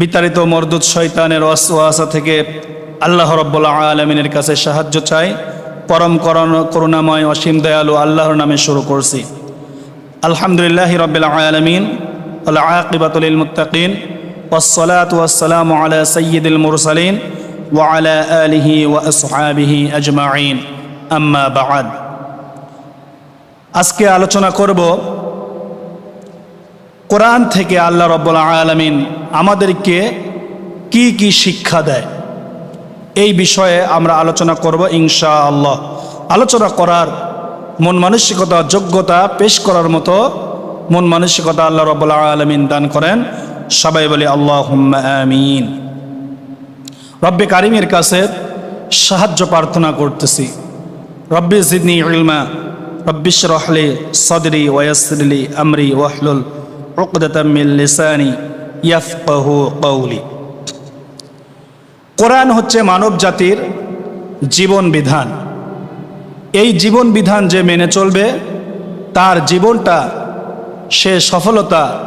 বিতাড়িত মরদুদ শৈতানের অসা থেকে আল্লাহ রব্বুল্লা আলমিনের কাছে সাহায্য চাই। পরম করণ, করুণাময়, অসীম দয়ালু আল্লাহর নামে শুরু করছি। আলহামদুলিল্লাহ রবিল আলমিন আকিবাতুল মুতাকিন ওসলাত ওয়াসালাম সৈয়দুল মুরসালিন আলিহি আজকে আলোচনা করব কোরআন থেকে আল্লাহ রব্বুল আলমিন আমাদেরকে কি কি শিক্ষা দেয়, এই বিষয়ে আমরা আলোচনা করব ইনশা আল্লাহ আলোচনা করার মন মানসিকতা, যোগ্যতা পেশ করার মতো মন মানসিকতা আল্লাহ রব্বুল আলমিন দান করেন। সবাই বলি আল্লাহ আমিন। রব্বে কারিমের কাছে সাহায্য প্রার্থনা করতেছি। রব্বি জিদনি ইলমা রব্বিশ রহলে সদরি ওয়াসলি আমরি ওয়াহলুল কোরআন হচ্ছে মানব জাতির জীবন বিধান। এই জীবন বিধান যে মেনে চলবে, তার জীবনটা সে সফলতা,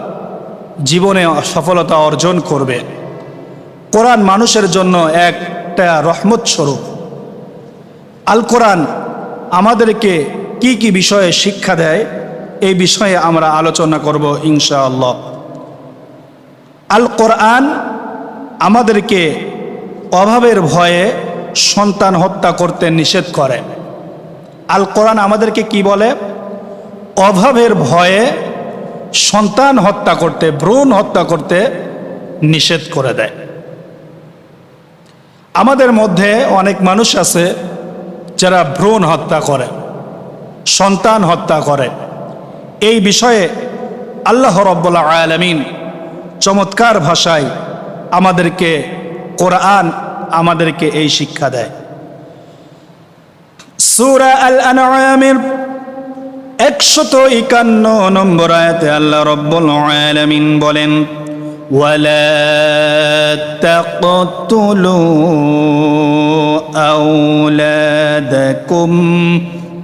জীবনে সফলতা অর্জন করবে। কোরআন মানুষের জন্য একটা রহমত স্বরূপ। আল কোরআন আমাদেরকে কি কি বিষয়ে শিক্ষা দেয়? এই বিষয়ে আমরা আলোচনা করব ইনশাআল্লাহ। আল কোরআন আমাদেরকে অভাবের ভয়ে সন্তান হত্যা করতে নিষেধ করে। আল কোরআন আমাদেরকে কি বলে? অভাবের ভয়ে সন্তান হত্যা করতে, ভ্রূণ হত্যা করতে নিষেধ করে দেয়। আমাদের মধ্যে অনেক মানুষ আছে যারা ভ্রূণ হত্যা করে, সন্তান হত্যা করে। এই বিষয়ে আল্লাহ রব্বুল্লা আলমিন চমৎকার ভাষায় আমাদেরকে কোরআন আমাদেরকে এই শিক্ষা দেয় সুরা আল আনআমের একশত একান্ন নম্বর আয়াতে আল্লাহ রব্বুল আলামিন বলেন ولا تقتلوا أولادكم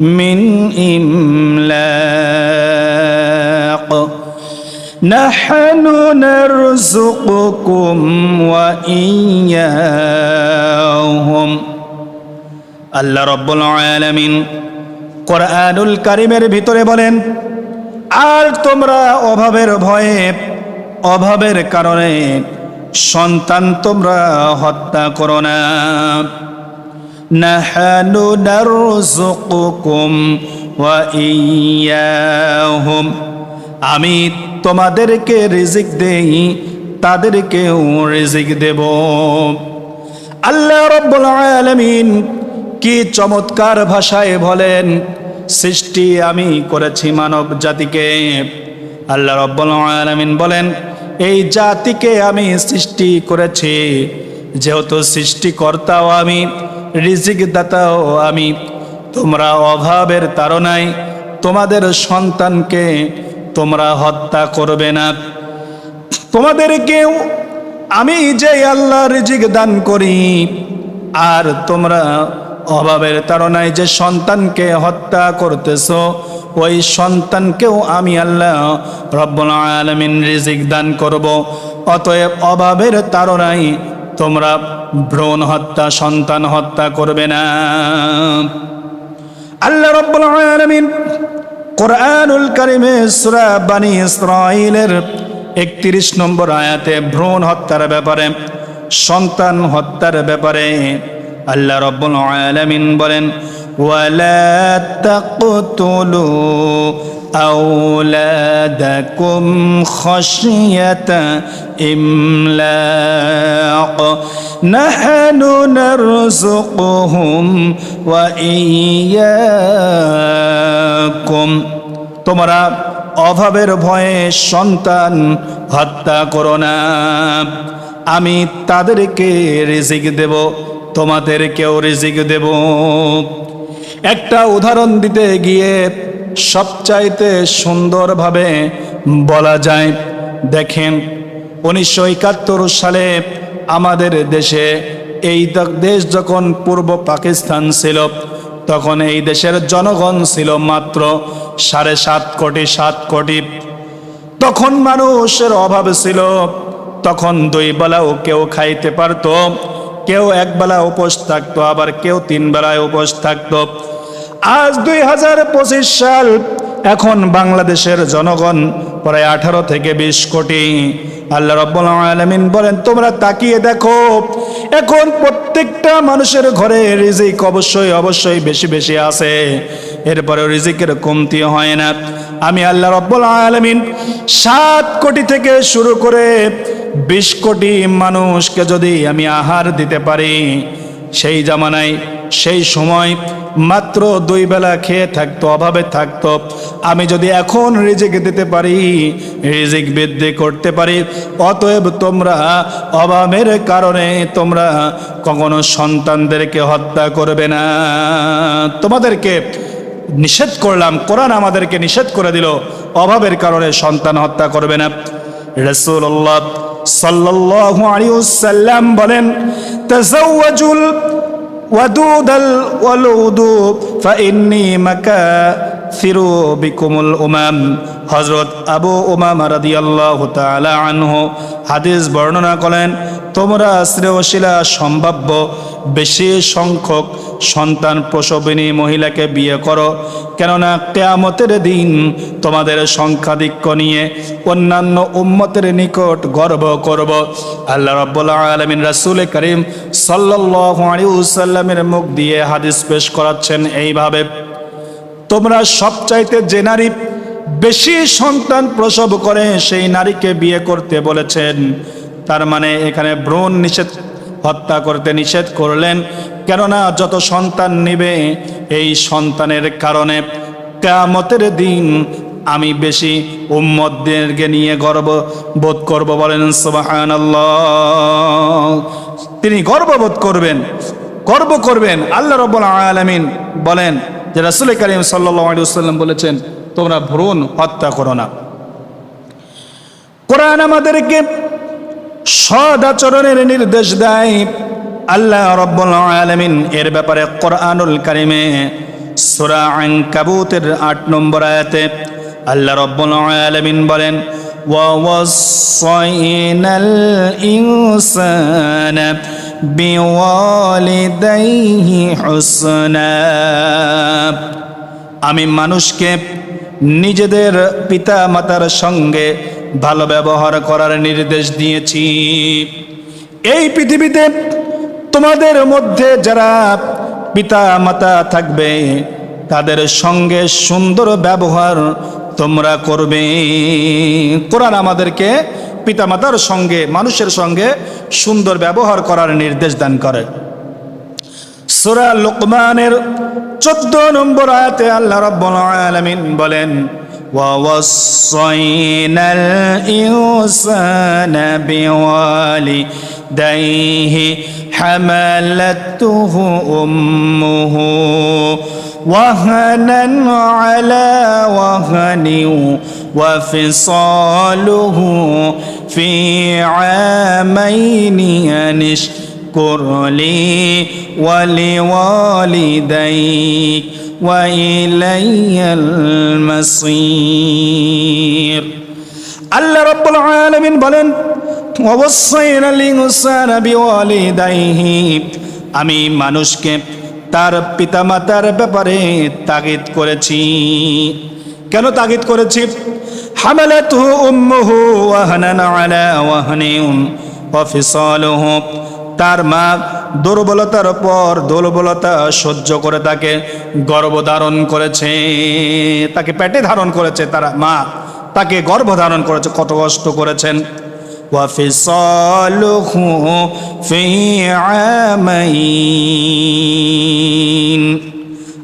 من إملاق نحن نرزقكم وإياهم আল্লাহ রব্বুল আলামিন কোরআনুল কারিমের ভিতরে বলেন আর তোমরা অভাবের ভয়ে অভাবের কারণে সন্তান তোমরা হত্যা করো না নারযুকুকুম ওয়া ইয়াহুম আমি তোমাদেরকে রিজিক দেই, তাদেরকেও রিজিক দেব। আল্লাহ রব্বুল আলামিন কি চমৎকার ভাষায় বলেন, সৃষ্টি আমি করেছি মানব জাতিকে। আল্লাহ রব্বুল আলামিন বলেন, এই জাতিকে আমি সৃষ্টি করেছি, যেহেতু সৃষ্টিকর্তাও আমি রিজিক দাতাও আমি, তোমরা অভাবের তাড়নায় তোমাদের সন্তানকে তোমরা হত্যা করবে না। তোমাদেরকেও আমি যে আল্লাহ রিজিক দান করি, আর তোমরা অভাবের তাড়নায় যে সন্তানকে হত্যা করতেছ, ওই সন্তানকেও আমি আল্লাহ রব্বুল আলমিন রিজিক দান করব। অতএব অভাবের তাড়নায় তোমরা ভ্রূণ হত্যা, সন্তান হত্যা করবে না। আল্লাহ রব্বুল আলমিন কোরআনুল কারিমে সুরা বানি ইসরাইলের একত্রিশ নম্বর আয়াতে ভ্রূণ হত্যার ব্যাপারে, সন্তান হত্যার ব্যাপারে আল্লাহ রব্বুল আলামিন বলেন, ওয়ালা তাকতুলু أولادكم خشية إملاق نحن نرزقهم وإياكم তোমরা অভাবের ভয়ে সন্তান হত্যা করো না আমি তাদেরকে রিজিক দেব তোমাদেরকেও রিজিক দেব একটা উদাহরণ দিতে গিয়ে সবচাইতে সুন্দরভাবে বলা যায়, দেখেন, উনিশশো একাত্তর সালে আমাদের দেশে এই দেশ যখন পূর্ব পাকিস্তান ছিল, তখন এই দেশের জনগণ ছিল মাত্র সাড়ে সাত কোটি সাত কোটি। তখন মানুষের অভাব ছিল, তখন দুই বেলাও কেউ খাইতে পারতো, কেউ এক বেলা উপোস থাকতো, আবার কেউ তিন বেলায় উপোস থাকতো। আজ দুই হাজার পঁচিশ সাল, এখন বাংলাদেশের জনগণ প্রায় আঠারো থেকে বিশ কোটি। আল্লাহ রব্বুল আলমিন বলেন, তোমরা তাকিয়ে দেখো, এখন প্রত্যেকটা মানুষের ঘরে রিজিক অবশ্যই অবশ্যই বেশি বেশি আছে। এরপরে রিজিকের কমতি হয় না। আমি আল্লাহ রব্বুল আলমিন সাত কোটি থেকে শুরু করে বিশ কোটি মানুষকে যদি আমি আহার দিতে পারি সেই জামানায়, সেই সময় মাত্র দুই বেলা খেয়ে থাকতো, অভাবে থাকতো। আমি যদি এখন রিজিক দিতে পারি, রিজিক বৃদ্ধি করতে পারি, অতএব তোমরা অভাবের কারণে তোমরা কখনো সন্তানদেরকে হত্যা করবে না। তোমাদেরকে নিষেধ করলাম, কোরআন আমাদেরকে নিষেধ করে দিল, অভাবের কারণে সন্তান হত্যা করবে না। রসুল্লাহ صلى الله عليه وسلم بلن تزوج الودود الولود فإني مكاثر بكم الأمام হজরত আবু উমামা রাদিয়াল্লাহু তাআলা আনহু হাদিস বর্ণনা করেন, তোমরা শ্রেয়শীলা সম্ভাব্য বেশি সংখ্যক সন্তান প্রসবিনী মহিলাকে বিয়ে করো, কেননা কেয়ামতের দিন তোমাদের সংখ্যাধিক্য নিয়ে অন্যান্য উম্মতের নিকট গর্ব করব। আল্লাহ রাব্বুল আলামিন রাসূল করিম আলাইহি মুখ দিয়ে হাদিস পেশ করাচ্ছেন এইভাবে, তোমরা সবচাইতে যে বেশি সন্তান প্রসব করে সেই নারীকে বিয়ে করতে বলেছেন। তার মানে এখানে ভ্রূণ নিষেধ, হত্যা করতে নিষেধ করলেন। কেননা যত সন্তান নিবে, এই সন্তানের কারণে কেয়ামতের দিন আমি বেশি উম্মদদেরকে নিয়ে গর্ব বোধ করব বলেন সুবাহান তিনি গর্ববোধ করবেন, গর্ব করবেন। আল্লাহ রব্বুল আলমিন বলেন যে রাসুল করিম সাল্লাম বলেছেন তোমরা ভ্রূণ হত্যা করো না কোরআন আমাদেরকে সদ আচরণের নির্দেশ দেয় আল্লাহ রব্বুল আলামিন এর ব্যাপারে কোরআনুল কারিমে সূরা আনকাবুতের আট নম্বর আয়াতে আল্লাহ রব্বুল আলামিন বলেন ووصينا الإنسان بوالديه حسنا আমি মানুষকে নিজেদের পিতা মাতার সঙ্গে ভালো ব্যবহার করার নির্দেশ দিয়েছি। এই পৃথিবীতে তোমাদের মধ্যে যারা পিতা মাতা থাকবে, তাদের সঙ্গে সুন্দর ব্যবহার তোমরা করবে। কোরআন আমাদেরকে পিতামাতার সঙ্গে, মানুষের সঙ্গে সুন্দর ব্যবহার করার নির্দেশ দান করে। সুরা লোকমানের চোদ্দ নম্বর আয়াতে আল্লাহ রব্বুল আলামিন বলেন ووصينا الإنسان بوالديه حملته أمه وهنا على وهن وفصاله في عامين أن اشكر لي ولوالديك وإلي المصير আল্লাহ রব্বুল আলামিন বলেন অবশ্যইনা লিনসানা বিওয়ালিদাইহি আমি মানুষকে তার পিতামাতার ব্যাপারে তাগিদ করেছি কেন তাগিদ করেছি হামালাতহু উম্মুহু ওয়াহনান আলা ওয়াহনিন ওয়া ফিসালুহু তার মা দুর্বলতার পর দুর্বলতা সহ্য করে তাকে গর্ভধারণ করেছে। তাকে পেটে ধারণ করেছে তার মা। তাকে গর্ভধারণ করেছে। কত কষ্ট করেছেন।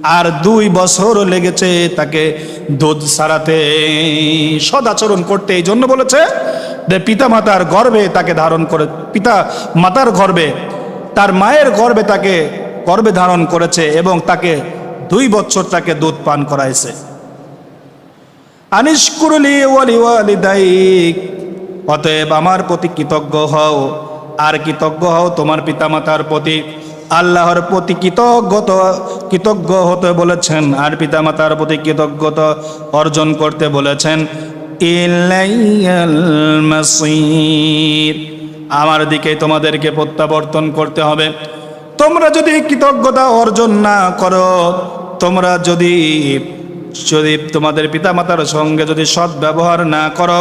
আর দুই বছর লেগেছে তাকে দুধ সারাতে। সদাচরণ করতে। এই জন্য বলেছে পিতা মাতার গর্ভে তাকে ধারণ করে, পিতা মাতার গর্ভে তার মায়ের গর্ভে তাকে গর্ভে ধারণ করেছে এবং তাকে দুই বছর তাকে দুধ পান করাইছে। আনিশকুরলি ওয়ালি ওয়ালিদাইক, অতএব আমার প্রতি কৃতজ্ঞ হও। আর কৃতজ্ঞ হও তোমার পিতামাতার প্রতি। আল্লাহর প্রতি কৃতজ্ঞত, কৃতজ্ঞ হতে বলেছেন। আর পিতামাতার প্রতি কৃতজ্ঞতা অর্জন করতে বলেছেন। আমার দিকে তোমাদেরকে প্রত্যাবর্তন করতে হবে। তোমরা যদি কৃতজ্ঞতা অর্জন না করো, তোমরা যদি যদি তোমাদের পিতামাতার সঙ্গে যদি সৎ ব্যবহার না করো,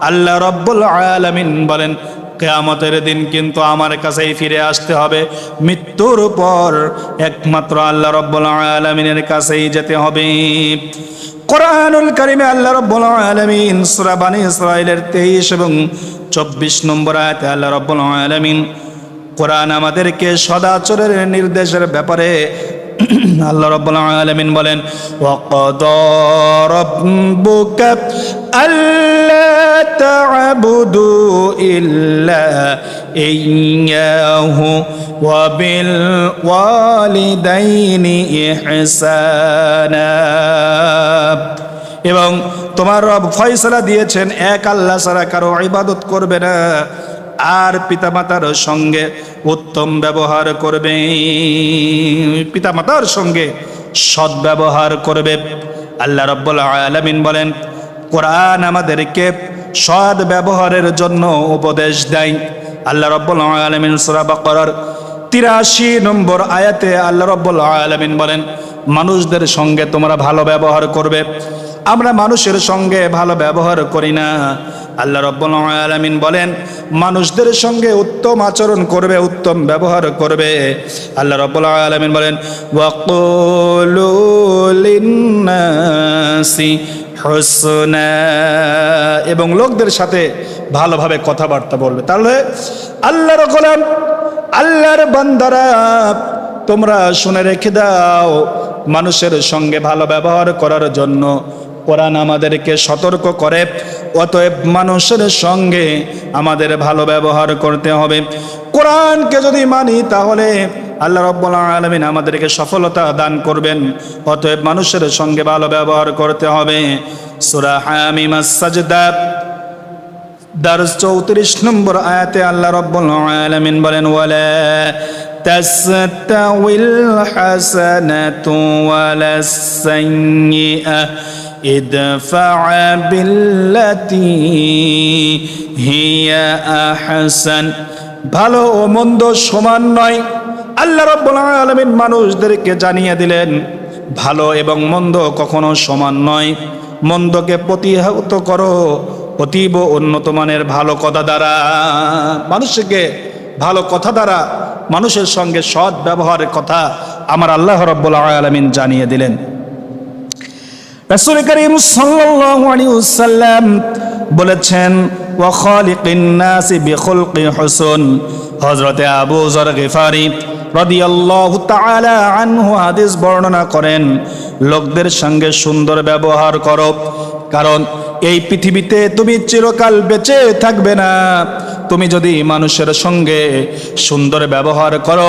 আল্লাহ রব্বুল আলামিন বলেন, কেয়ামতের দিন কিন্তু আমার কাছেই ফিরে আসতে হবে। মৃত্যুর পর একমাত্র আল্লাহ রব্বুল আলমিনের কাছেই যেতে হবে। কোরআনুল কারিমে আল্লাহ রব্বুল আলামিন সূরা বানি ইসরাইলের 23 এবং 24 নম্বর আয়াতে আল্লাহ রব্বুল আলামিন কোরআন আমাদেরকে সদাচরের নির্দেশের ব্যাপারে আল্লাহ রব্বুল আলামিন বলেন, ওয়াকাদা রাব্বুকা আল্লা তা'বুদু ইল্লা বিল ওয়ালিদাইনি ইহসানা এবং তোমার রব ফয়সালা দিয়েছেন, এক আল্লাহ ছাড়া কারও ইবাদত করবে না। আর পিতামাতার সঙ্গে উত্তম ব্যবহার করবে। পিতামাতার সঙ্গে সৎ ব্যবহার করবে। আল্লাহ রব্বুল আলামিন বলেন, কোরআন আমাদেরকে সৎ ব্যবহারের জন্য উপদেশ দেয়। আল্লাহ রব্বুল আলামিন সূরা বাকারার তিরাশি নম্বর আয়াতে আল্লাহ রব্বুল আলামিন বলেন, মানুষদের সঙ্গে তোমরা ভালো ব্যবহার করবে, আমরা মানুষের সঙ্গে ভালো ব্যবহার করি না। আল্লাহ রব্বুল আলামিন বলেন, মানুষদের সঙ্গে উত্তম আচরণ করবে, উত্তম ব্যবহার করবে। আল্লাহ রব্বুল আলামিন বলেন ওয়াকুলু লিন্নাসি এবং লোকদের সাথে ভালোভাবে কথাবার্তা বলবে। তাহলে আল্লাহর গোলাম, আল্লাহর বান্দারা, তোমরা শুনে রেখে দাও, মানুষের সঙ্গে ভালো ব্যবহার করার জন্য কোরআন আমাদেরকে সতর্ক করে। অতএব মানুষের সঙ্গে আমাদের ভালো ব্যবহার করতে হবে। কোরআনকে যদি মানি, তাহলে আল্লাহ রব্বুল আলমিন আমাদেরকে সফলতা দান করবেন। অতএব মানুষের সঙ্গে ভালো ব্যবহার করতে হবে। সুরা হামিমা সাজদা, দারস চৌত্রিশ নম্বর আয়াতে আল্লাহ রব্বুল আলামিন বলেন, ওয়ালা তাস্তাউিল হাসানাতু ওয়ালা সাইয়্যিআ ادفع بالتي هي আহসান ভালো ও মন্দ সমান নয় আল্লাহ রব্বুল আলামিন মানুষদেরকে জানিয়ে দিলেন ভালো এবং মন্দ কখনো সমান নয় মন্দকে প্রতিহত করো অতীব উন্নত মানের ভালো কথা দ্বারা মানুষকে ভালো কথা দ্বারা মানুষের সঙ্গে সৎ ব্যবহারের কথা আমার আল্লাহ রব্বুল আলমিন জানিয়ে দিলেন রাসূল করিম সাল্লাল্লাহু আলাইহি ওয়াসাল্লাম বলেছেন, ওয়া খালিকিন নাসি বিখুলকি হুসন। হযরতে আবু যর গিফারি রাদিয়াল্লাহু তাআলা আনহু হাদিস বর্ণনা করেন, লোকদের সঙ্গে সুন্দর ব্যবহার করো, কারণ এই পৃথিবীতে তুমি চিরকাল বেঁচে থাকবে না। তুমি যদি মানুষের সঙ্গে সুন্দর ব্যবহার করো,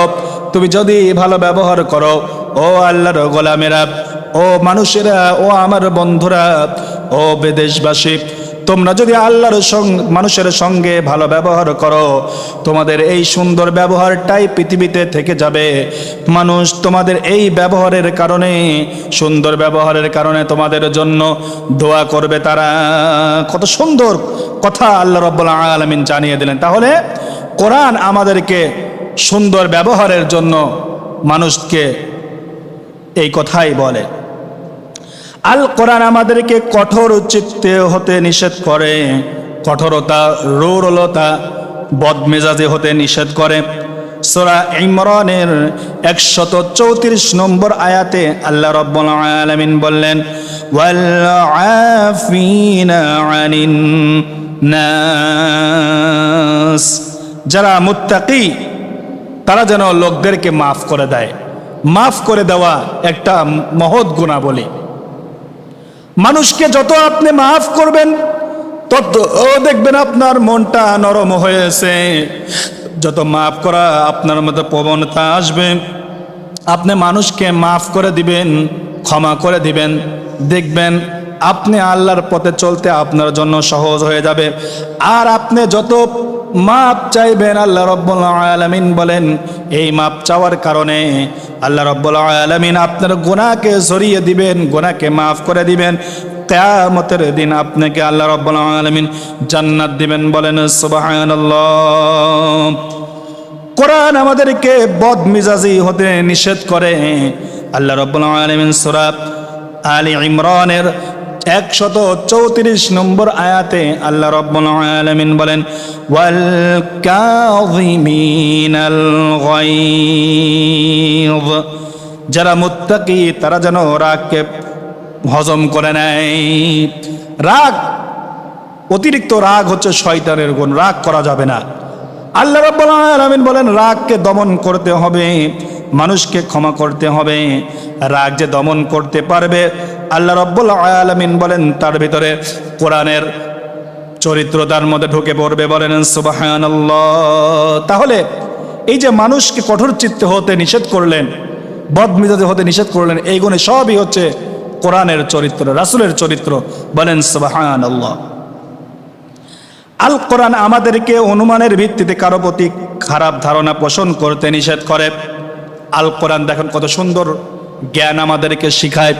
তুমি যদি ভালো ব্যবহার করো, ও আল্লাহর গোলামেরা ও মানুষেরা, ও আমার বন্ধুরা, ও বিদেশবাসী, তোমরা যদি আল্লাহর মানুষের সঙ্গে ভালো ব্যবহার করো, তোমাদের এই সুন্দর ব্যবহারটাই পৃথিবীতে থেকে যাবে। মানুষ, তোমাদের এই ব্যবহারের কারণে, সুন্দর ব্যবহারের কারণে তোমাদের জন্য দোয়া করবে তারা। কত সুন্দর কথা আল্লাহ রব্বুল আলমিন জানিয়ে দিলেন। তাহলে কোরআন আমাদেরকে সুন্দর ব্যবহারের জন্য মানুষকে এই কথাই বলে। আল কোরআন আমাদেরকে কঠোর চিত্তে হতে নিষেধ করে, কঠোরতা, রৌরলতা, বদমেজাজে হতে নিষেধ করে। সোরা ইমরানের একশত চৌত্রিশ নম্বর আয়াতে আল্লাহ রব্বুল আলামিন বললেন যারা মুত্তাকি, তারা যেন লোকদেরকে মাফ করে দেয়। মাফ করে দেওয়া একটা মহৎ গুণা বলি মানুষকে যত আপনি মাফ করবেন, তত দেখবেন আপনার মনটা নরম হয়েছে। যত মাফ করা আপনার মধ্যে প্রবণতা আসবে। আপনি মানুষকে মাফ করে দিবেন, ক্ষমা করে দিবেন। দেখবেন আপনি আল্লাহর পথে চলতে আপনার জন্য সহজ হয়ে যাবে। আর আপনি যত মাপ চাইবেন আল্লাহ রব্বুল আলামিন বলেন, এই মাপ চাওয়ার কারণে আল্লাহ রব্বুল আলামিন আপনার গুনাহকে সরিয়ে দিবেন, গুনাহকে মাফ করে দিবেন। কেয়ামতের দিন আপনাকে আল্লাহ রব্বুল আলামিন জান্নাত দিবেন বলেন, সুবহানাল্লাহ। কোরআন আমাদেরকে বদ মিজাজি হতে নিষেধ করে। আল্লাহ রব্বুল আলামিন সূরা আলী ইমরানের একশত চৌত্রিশ নম্বর আয়াতে আল্লাহ রব্বুল আলামিন বলেন ওয়াল যারা মুত্তাকি, তারা যেন রাগকে হজম করে নেয়। রাগ, অতিরিক্ত রাগ হচ্ছে শয়তানের গুণ, রাগ করা যাবে না। আল্লাহ রাব্বুল আলামিন বলেন, রাগকে দমন করতে হবে, মানুষকে ক্ষমা করতে হবে। রাগ যে দমন করতে পারবে আল্লাহ রাব্বুল আলামিন বলেন, তার ভিতরে কোরআনের চরিত্র তার মধ্যে ঢুকে পড়বে, বলেন, সুবহানাল্লাহ। তাহলে এই যে মানুষকে কঠোর চিত্তে হতে নিষেধ করলেন, বদমিজাজে হতে নিষেধ করলেন, এই গুণে সবই হচ্ছে কোরআনের চরিত্র, রাসুলের চরিত্র, বলেন, সুবহানাল্লাহ। আল কোরআন আমাদেরকে অনুমানের ভিত্তিতে কারও প্রতি খারাপ ধারণা পোষণ করতে নিষেধ করে। আল কোরআন দেখেন কত সুন্দর জ্ঞান আমাদেরকে শিখায়।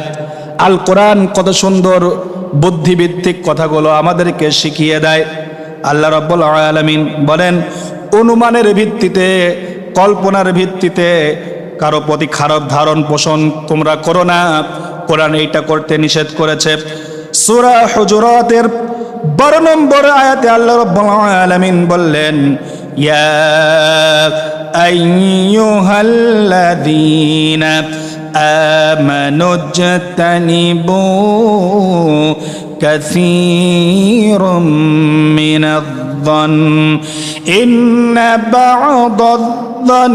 আল কোরআন কত সুন্দর বুদ্ধিভিত্তিক কথাগুলো আমাদেরকে শিখিয়ে দেয়। আল্লাহ রব্বুল আলমিন বলেন, অনুমানের ভিত্তিতে, কল্পনার ভিত্তিতে কারও প্রতি খারাপ ধারণ পোষণ তোমরা করো না। কোরআন এইটা করতে নিষেধ করেছে। সুরা হুজুরাতের বারো নম্বর আয়াতে আল্লাহ রব্বুল আলামিন বললেন, ইয়া আইয়ুহাল্লাযীনা آمنوا اجتنبوا كثير من الظن إن بعض الظن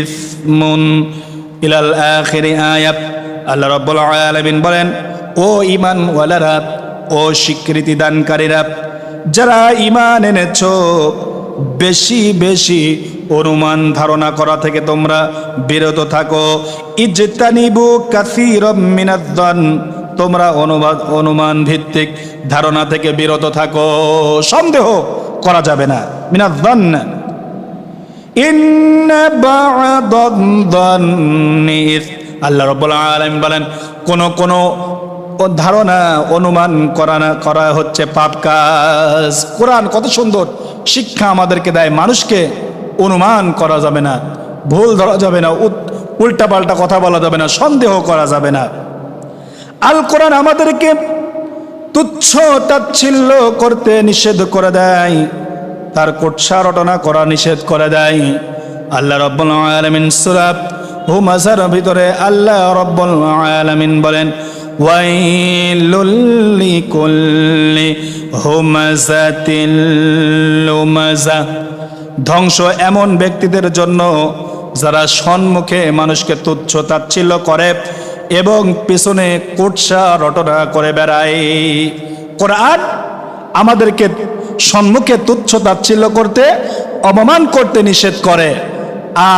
إثم إلى الآخر آية আল্লাহ রব্বুল আলমিন বলেন ও ইমান ওয়ালারা ও স্বীকৃতি দানকারীরা যারা ইমান এনেছো বেশি বেশি অনুমান ধারণা করা থেকে তোমরা বিরত থাকো। ইজতানিবু কাসীরাম মিনাদ্দান তোমরা অনুবাদ অনুমান ভিত্তিক ধারণা থেকে বিরত থাকো। সন্দেহ করা যাবে না। মিনাদ্দান আল্লাহ রব্বুল আলামিন বলেন, কোন কোন ধারণা, অনুমান করা করা হচ্ছে পাপ কাজ। কোরআন কত সুন্দর। শিক্ষা আমাদেরকে দেয়, মানুষকে অনুমান করা যাবে না, ভুল ধরা যাবে না উল্টা পাল্টা কথা বলা যাবে না, সন্দেহ করা যাবে না। আল কোরআন আমাদেরকে তুচ্ছ তাচ্ছিল্য করতে নিষেধ করে দেয়, তার কোটসা রটনা করা নিষেধ করে দেয়। আল্লাহ রব্বুল আলামিন সূরা হুমাজার ভিতরে আল্লাহ রব্বুল আলামিন বলেন ওয়াইলুল লিকুল্লি হুমাজাতিল লুমাজা। ধ্বংস এমন ব্যক্তিদের জন্য যারা সম্মুখে মানুষকে তুচ্ছ তাচ্ছিল্য করে এবং পিছনে কুৎসা রটনা করে বেড়ায়। কোরআন আমাদেরকে সম্মুখে তুচ্ছ তাচ্ছিল্য করতে, অপমান করতে নিষেধ করে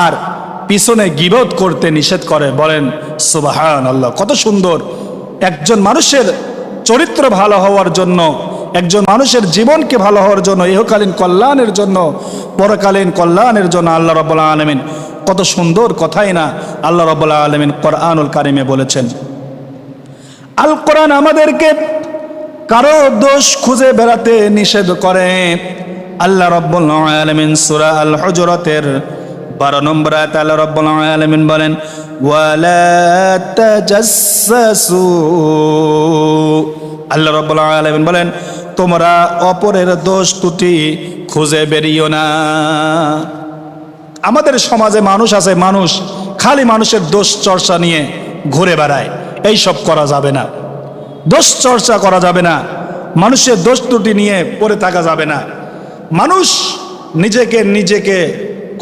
আর পিছনে গিবত করতে নিষেধ করে বলেন সুবাহান আল্লাহ কত সুন্দর। একজন মানুষের চরিত্র ভালো হওয়ার জন্য, একজন মানুষের জীবনকে ভালো হওয়ার জন্য, ইহকালীন কল্যাণের জন্য, পরকালীন কল্যাণের জন্য আল্লাহ রব্বুল্লা আলমিন কত সুন্দর কথাই না আল্লাহ রব্বুল্লা আলমিন কোরআনুল কারিমে বলেছেন। আল কোরআন আমাদেরকে কারও দোষ খুঁজে বেড়াতে নিষেধ করে। আল্লাহ রব্বুল আলমিন সুরা আল হজরতের বারো নম্বর আয়াত আল্লাহ রব্বুল আলামিন বলেন, ওয়ালা আল্লাহ রব্বুল আলামিন বলেন, তোমরা অপরের দোষ ত্রুটি খুঁজে বেরিও না। আমাদের সমাজে মানুষ আছে, মানুষ খালি মানুষের দোষ চর্চা নিয়ে ঘুরে বেড়ায় এই সব করা যাবে না। দোষ চর্চা করা যাবে না, মানুষের দোষ ত্রুটি নিয়ে পড়ে থাকা যাবে না। মানুষ নিজেকে নিজেকে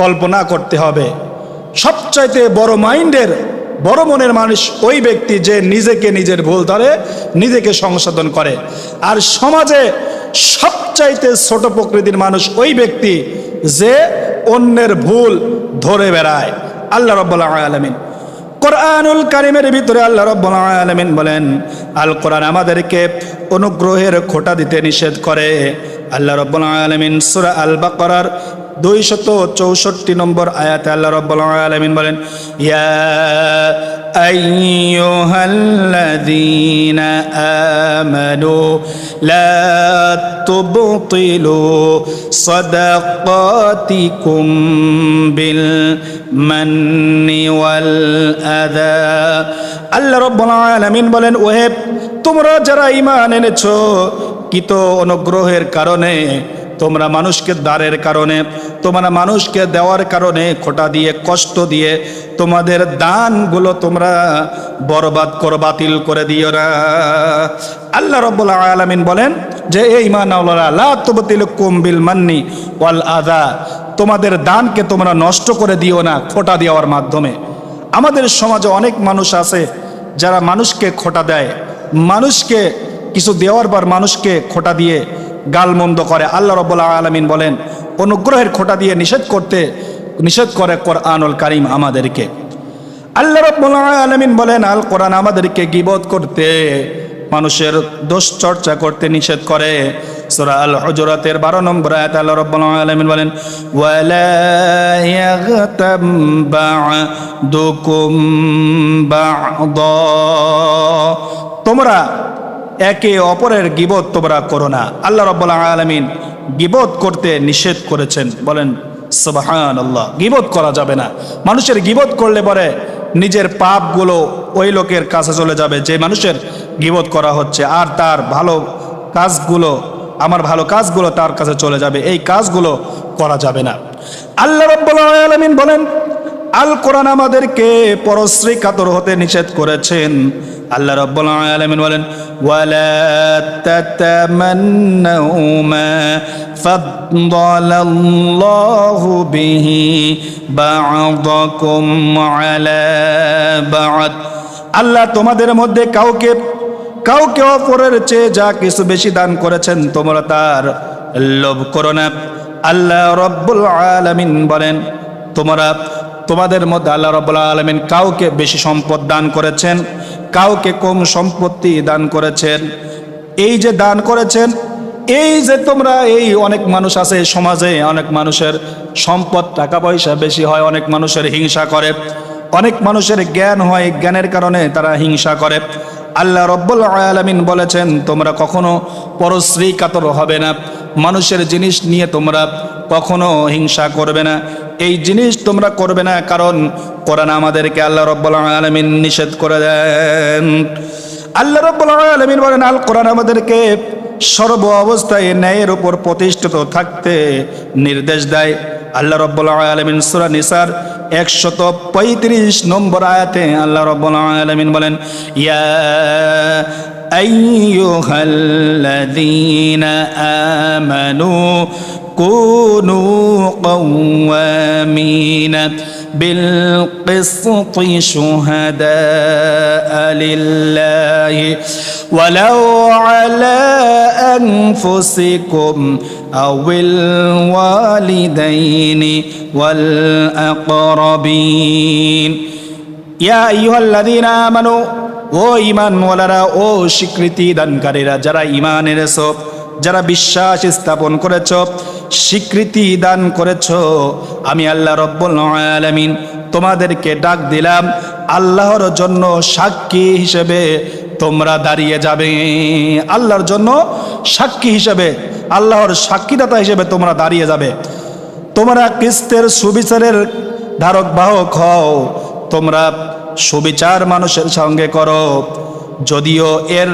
কল্পনা করতে হবে। সবচাইতে বড় মাইন্ডের, বড় মনের মানুষ ওই ব্যক্তি যে নিজেকে নিজের ভুল ধরে, নিজেকে সংশোধন করে। আর সমাজে সবচাইতে ছোট প্রকৃতির মানুষ ওই ব্যক্তি যে অন্যের ভুল ধরে বেড়ায়। আল্লাহ রব্বুল্লা আলমিন। কোরআনুল কারিমের ভিতরে আল্লাহ রব্বুল আলামিন বলেন, আল কোরআন আমাদেরকে অনুগ্রহের খোটা দিতে নিষেধ করে। আল্লাহ রব্বুল আলামিন সূরা আল বাকারার দুইশত চৌষট্টি নম্বর আয়াতে আল্লাহ রব্বুল আলামিন বলেন, ইয়া আমানু লা তুবতিলু সাদাকাতিকুম বিল মান্নি ওয়াল আদা আল্লাহ রব্বুল আলামিন বলেন, ওহে তোমরা যারা ঈমান এনেছো, কিত অনুগ্রহের কারণে তোমরা মানুষকে দ্বারের কারণে, তোমরা মানুষকে দেওয়ার কারণে খোটা দিয়ে, কষ্ট দিয়ে তোমাদের দানগুলো তোমরা বরবাদ কর, বাতিল করে দিও না। আল্লাহ রব্বুল আলামিন বলেন যে এই মান লা তুবতিল মান্নি ওয়াল আদা তোমাদের দানকে তোমরা নষ্ট করে দিও না, খোটা দেওয়ার মাধ্যমে। আমাদের সমাজে অনেক মানুষ আছে যারা মানুষকে খোটা দেয়, মানুষকে কিছু দেওয়ার পর মানুষকে খোটা দিয়ে গালমন্দ করে। আল্লাহ রব্বুল্লা আলমিন বলেন, অনুগ্রহের খোটা দিয়ে নিষেধ করতে, নিষেধ করে কোরআনুল কারিম আমাদেরকে। আল্লাহ রব্বুল্লা আলমিন বলেন, আল কোরআন আমাদেরকে গিবত করতে, মানুষের দোষ চর্চা করতে নিষেধ করে। সূরা আল হুজুরাতের 12 নম্বর আয়াত আল্লাহ রাব্বুল আলামিন বলেন তোমরা একে অপরের গিবত তোমরা করো না। আল্লাহ রাব্বুল আলামিন গিবত করতে নিষেধ করেছেন। বলেন সুবহান আল্লাহ গিবত করা যাবে না। মানুষের গিবত করলে পরে নিজের পাপগুলো ওই লোকের কাছে চলে যাবে, যে মানুষের গিবত করা হচ্ছে। আর তার ভালো কাজগুলো, আমার ভালো কাজগুলো তার কাছে চলে যাবে। এই কাজগুলো করা যাবে না। আল্লাহ রব্বুল আলমিন বলেন আল কোরআন আমাদেরকে পরশ্রী কাতর হতে নিষেধ করেছেন। আল্লাহ রব্বুল আলামিন বলেন, ওয়ালা তাতামান্নাউ মা বিহি বা'দাকুম আলা বা'দ। আল্লাহ তোমাদের মধ্যে কাউকে কাউকে অপরের চেয়ে যা কিছু বেশি দান করেছেন, তোমরা তার লোভ করো না। আল্লাহ রব্বুল আলামিন বলেন, তোমরা তোমাদের মধ্যে আল্লাহ রব্বুল আলামিন কাউকে বেশি সম্পদ দান করেছেন, কাউকে কম সম্পত্তি দান করেছেন। এই যে দান করেছেন, এই যে তোমরা এই অনেক মানুষ আছে সমাজে, অনেক মানুষের সম্পদ টাকা পয়সা বেশি হয়, অনেক মানুষের হিংসা করে। অনেক মানুষের জ্ঞান হয় জ্ঞানের কারণে তারা হিংসা করে। আল্লাহ রব্বুল আলামিন বলেছেন, তোমরা কখনো পরশ্রী কাতর হবে না। মানুষের জিনিস নিয়ে তোমরা কখনো হিংসা করবে না। এই জিনিস তোমরা করবে না, কারণ কোরআন আমাদেরকে আল্লাহ রব্বুল আলামিন নিষেধ করে দেন। আল্লাহ রব্বুল আলমিন বলেন, আল কোরআন আমাদেরকে সর্ব অবস্থায় ন্যায়ের উপর প্রতিষ্ঠিত থাকতে নির্দেশ দেয়। আল্লাহ রব্বুল আলামিন সূরা নিসার একশত পঁয়ত্রিশ নম্বর আয়াতে আল্লাহ রব্বুল আলামিন বলেন, ইয়া আইয়ুহাল্লাযীনা আমানু কুনু قوامين بالقسط شهداء لله ولو على أنفسكم أو الوالدين والأقربين يا أيها الذين آمنوا ও ইমান ওয়ালারা ও স্বীকৃতি দানকারীরা যারা ইমান এনেছ যারা বিশ্বাস স্থাপন করেছ, স্বীকৃতি দান করেছ, আমি আল্লাহ রব্বুল আলামিন তোমাদেরকে ডাক দিলাম, আল্লাহর জন্য সাক্ষী হিসেবে তোমরা দাঁড়িয়ে যাবে। আল্লাহর জন্য সাক্ষী হিসেবে, আল্লাহর সাক্ষীদাতা হিসেবে তোমরা দাঁড়িয়ে যাবে। তোমরা কিস্তের সুবিচারের ধারক বাহক হও, তোমরা সুবিচার মানুষের সঙ্গে করো, যদিও এর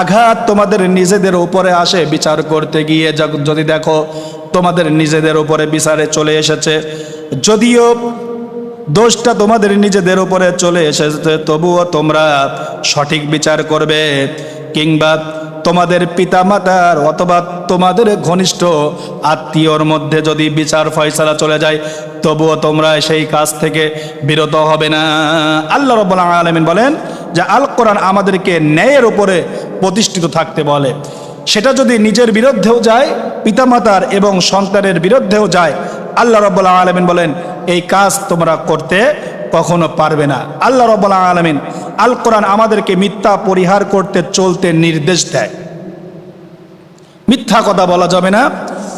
আঘাত তোমাদের নিজেদের উপরে আসে, বিচার করতে গিয়ে যদি দেখো তোমাদের নিজেদের উপরে বিচারে চলে এসেছে। যদিও দোষটা তোমাদের নিজেদের উপরে চলে এসেছে, তবুও তোমরা সঠিক বিচার করবে। কিংবা তোমাদের পিতামাতার অথবা তোমাদের ঘনিষ্ঠ আত্মীয়র মধ্যে যদি বিচার ফয়সালা চলে যায়, তবুও তোমরা সেই কাজ থেকে বিরত হবে না। আল্লাহ রব্বুল আলমিন বলেন যে আল কোরআন আমাদেরকে ন্যায়ের উপরে প্রতিষ্ঠিত থাকতে বলে। সেটা যদি নিজের বিরুদ্ধেও যায়, পিতামাতার এবং সন্তানের বিরুদ্ধেও যায়, আল্লাহ রব্বুল্লাহ আলমিন বলেন, এই কাজ তোমরা করতে কখনো পারবে না। আল্লাহ রব্বুল্লাহ আলমিন আল কোরআন আমাদেরকে মিথ্যা পরিহার করতে চলতে নির্দেশ দেয়। মিথ্যা কথা বলা যাবে না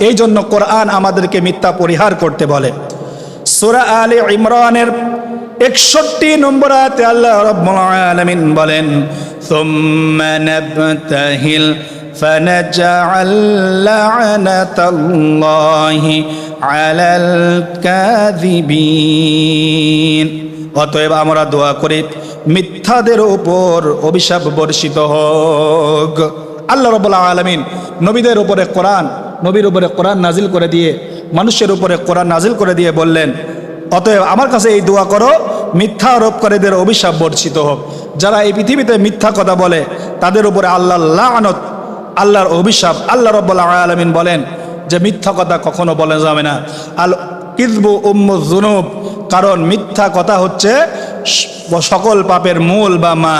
এই জন্য কোরআন আমাদেরকে মিথ্যা পরিহার করতে বলে। সুরা আলী ইমরানের একষট্টি নম্বর আয়াতে আল্লাহ রব্বুল আলামিন বলেন সুম্মা নাবতাহিল فنجعل لعنة الله على الكاذبين অতএব আমরা দোয়া করি মিথ্যাদের উপর অভিশাপ বর্ষিত হোক আল্লাহ রবুল্লা আলমিন নবীদের উপরে কোরআন নবীর উপরে কোরআন নাজিল করে দিয়ে মানুষের উপরে কোরআন নাজিল করে দিয়ে বললেন অতএব আমার কাছে এই দোয়া করো, মিথ্যা আরোপকারীদের অভিশাপ বর্ষিত হোক। যারা এই পৃথিবীতে মিথ্যা কথা বলে, তাদের উপরে আল্লাহ লানত, আল্লাহর অভিশাপ, আল্লাহ রব্বুল্লাহ আলমিন বলেন যে মিথ্যা কথা কখনো বলা যাবে না। আল কিজবু উম্ম জুনুব কারণ মিথ্যা কথা হচ্ছে সকল পাপের মূল বা মা।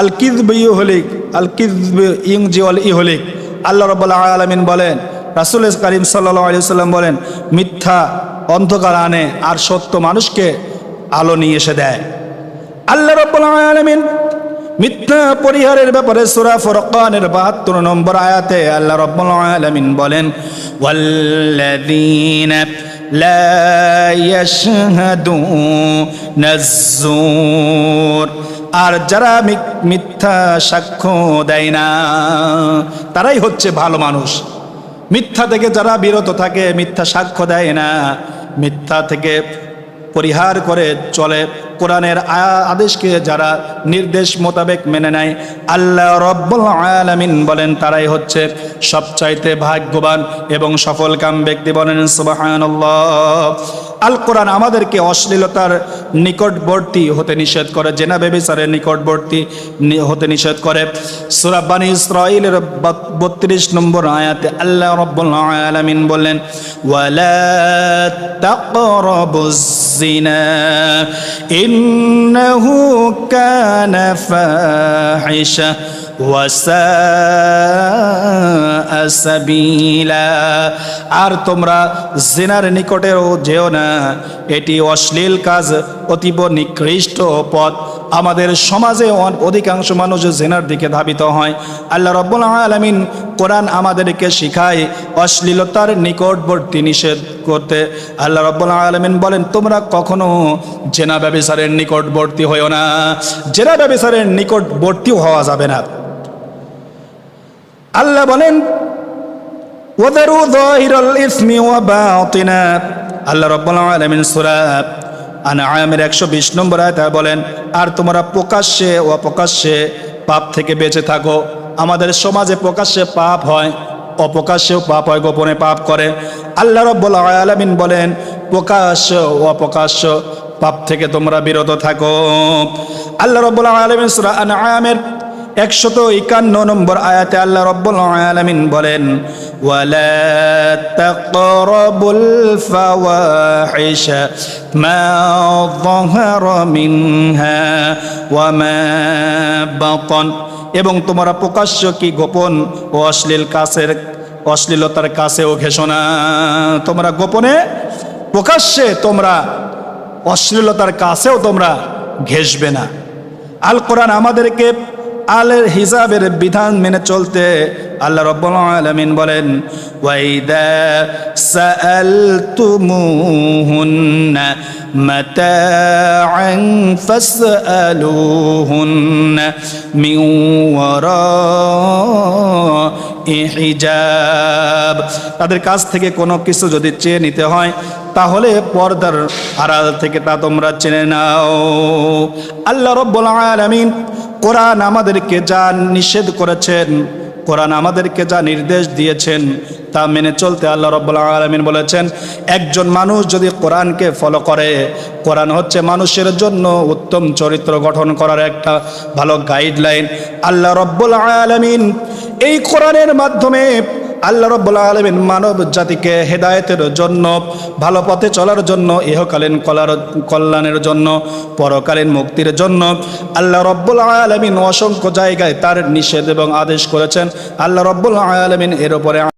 আল কিজব ইহলিক আল কিজব ইংজি অল ইহলিক। আল্লাহ রব্বুল্লাহ আলমিন বলেন, রাসুল করিম সাল্লাহ আলি সাল্লাম বলেন, মিথ্যা অন্ধকার আনে আর সত্য মানুষকে আলো নিয়ে এসে দেয়। আল্লাহ আলমিন মিথ্যা পরিহারের ব্যাপারে সুরা ফুরকানের বাহাত্তর নম্বর আয়াতে আল্লাহ আলামিন বলেন লা ইয়াশহাদুনা আয-যুর আর যারা মিথ্যা সাক্ষ্য দেয় না, তারাই হচ্ছে ভালো মানুষ। মিথ্যা থেকে যারা বিরত থাকে, মিথ্যা সাক্ষ্য দেয় না। মিথ্যা থেকে পরিহার করে চলে। কোরআনের আদেশকে যারা নির্দেশ মোতাবেক মেনে নেয়, আল্লাহ রব্বুল আলামিন বলেন, তারাই হচ্ছে সবচাইতে ভাগ্যবান এবং সফলকাম ব্যক্তি বলেন সুবহানাল্লাহ। আল কোরআন আমাদেরকে অশ্লীলতার নিকটবর্তী হতে নিষেধ করে, জেনা বেবিচারের নিকটবর্তী হতে নিষেধ করে। সুরাব্বানি ইসরাইলের বত্রিশ নম্বর আয়াতে আল্লাহ রব্বুল আলামিন বললেন, ওয়ালা তাকরাবুজ জিনা ইন্নাহু কানা ফাহিশা আর তোমরা জেনার নিকটেও যেও না। এটি অশ্লীল কাজ, অতীব নিকৃষ্ট পথ। আমাদের সমাজে অধিকাংশ মানুষ জেনার দিকে ধাবিত হয়। আল্লাহ রব্বুল আলমিন কোরআন আমাদেরকে শিখায় অশ্লীলতার নিকটবর্তী নিষেধ করতে। আল্লাহ রব্বুল আলমিন বলেন, তোমরা কখনো জেনা ব্যবসারের নিকটবর্তী হইও না। জেনা ব্যবসারের নিকটবর্তীও হওয়া যাবে না। আল্লাহ বলেন ওদারু যাহিরাল ইসমি ওয়া বাতিনা। আল্লাহ রাব্বুল আলামিন সূরা আনআমের 120 নম্বর আয়াতে বলেন, আর তোমরা প্রকাশ্যে অপ্রকাশ্যে পাপ থেকে বেঁচে থাকো। আমাদের সমাজে প্রকাশ্যে পাপ হয়, অপ্রকাশ্যেও পাপ হয়, গোপনে পাপ করে। আল্লাহ রব্বুল আলামিন বলেন, প্রকাশ্য অপ্রকাশ্য পাপ থেকে তোমরা বিরত থাকো। আল্লাহ রব্বুল আলামিন সূরা আনআমের একশত একান্ন নম্বর আয়াতে আল্লাহ রব্বুল আলামিন বলেন এবং তোমরা প্রকাশ্য কি গোপন ও অশ্লীল কাছের, অশ্লীলতার কাছেও না। তোমরা গোপনে প্রকাশ্যে তোমরা অশ্লীলতার কাছেও তোমরা ঘেসবে না। আল কোরআন আমাদেরকে আলের হিসাবের বিধান মেনে চলতে আল্লাহ রব্বুল আলামিন বলেন, ওয়াইদা সাআলতুমুহুন্না মাতাআন ফাসআলুহুন্না মিন ওয়ারাই হিজাব। তাদের কাছ থেকে কোনো কিছু যদি চেয়ে নিতে হয়, তাহলে পর্দার আড়াল থেকে তা তোমরা চেনে নাও। আল্লাহ রব্বুল আলামিন কোরআন আমাদেরকে যা নিষেধ করেছেন কোরআন আমাদেরকে যা নির্দেশ দিয়েছেন তা মেনে চলতে আল্লাহ রব্বুল্লাহ আলমিন বলেছেন, একজন মানুষ যদি কোরআনকে ফলো করে, কোরআন হচ্ছে মানুষের জন্য উত্তম চরিত্র গঠন করার একটা ভালো গাইডলাইন আল্লাহ রব্বুল আলমিন এই কোরআনের মাধ্যমে আল্লাহ রব্বুল্লাহ আলমিন মানব জাতিকে হেদায়তের জন্য, ভালো পথে চলার জন্য, ইহকালীন কলার, কল্যাণের জন্য, পরকালীন মুক্তির জন্য আল্লাহ রব্বুল আলমিন অসংখ্য জায়গায় তার নিষেধ এবং আদেশ করেছেন। আল্লাহ রব্বুল আলমিন এর উপরে